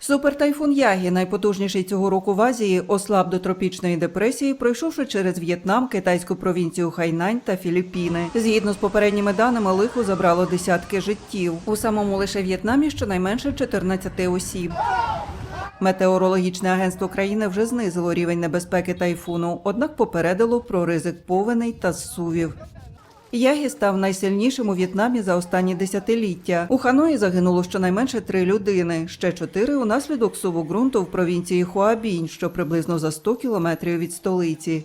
Супертайфун Ягі, найпотужніший цього року в Азії, ослаб до тропічної депресії, пройшовши через В'єтнам, китайську провінцію Хайнань та Філіппіни. Згідно з попередніми даними, лихо забрало десятки життів. У самому лише В'єтнамі щонайменше 14 осіб. Метеорологічне агентство країни вже знизило рівень небезпеки тайфуну, однак попередило про ризик повеней та зсувів. Ягі став найсильнішим у В'єтнамі за останні десятиліття. У Ханої загинуло щонайменше три людини, ще чотири унаслідок суву ґрунту в провінції Хуабінь, що приблизно за 100 кілометрів від столиці.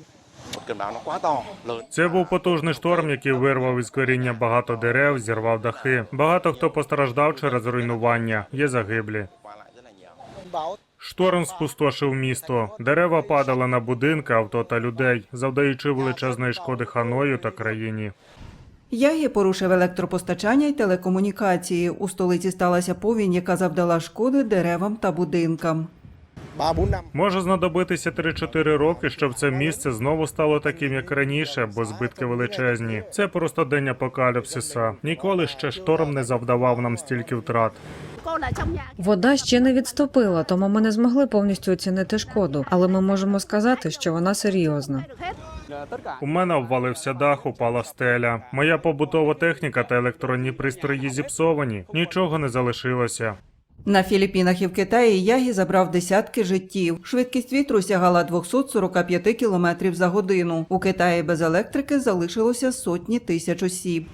Це був потужний шторм, який вирвав із коріння багато дерев, зірвав дахи. Багато хто постраждав через руйнування. Є загиблі. Шторм спустошив місто. Дерева падали на будинки, авто та людей, завдаючи величезної шкоди Ханою та країні. Ягі порушив електропостачання й телекомунікації. У столиці сталася повінь, яка завдала шкоди деревам та будинкам. Може знадобитися 3-4 роки, щоб це місце знову стало таким, як раніше, бо збитки величезні. Це просто день апокаліпсиса. Ніколи ще шторм не завдавав нам стільки втрат. Вода ще не відступила, тому ми не змогли повністю оцінити шкоду, але ми можемо сказати, що вона серйозна. У мене обвалився дах, упала стеля. Моя побутова техніка та електронні пристрої зіпсовані. Нічого не залишилося. На Філіппінах і в Китаї Ягі забрав десятки життів. Швидкість вітру сягала 245 км за годину. У Китаї без електрики залишилося сотні тисяч осіб.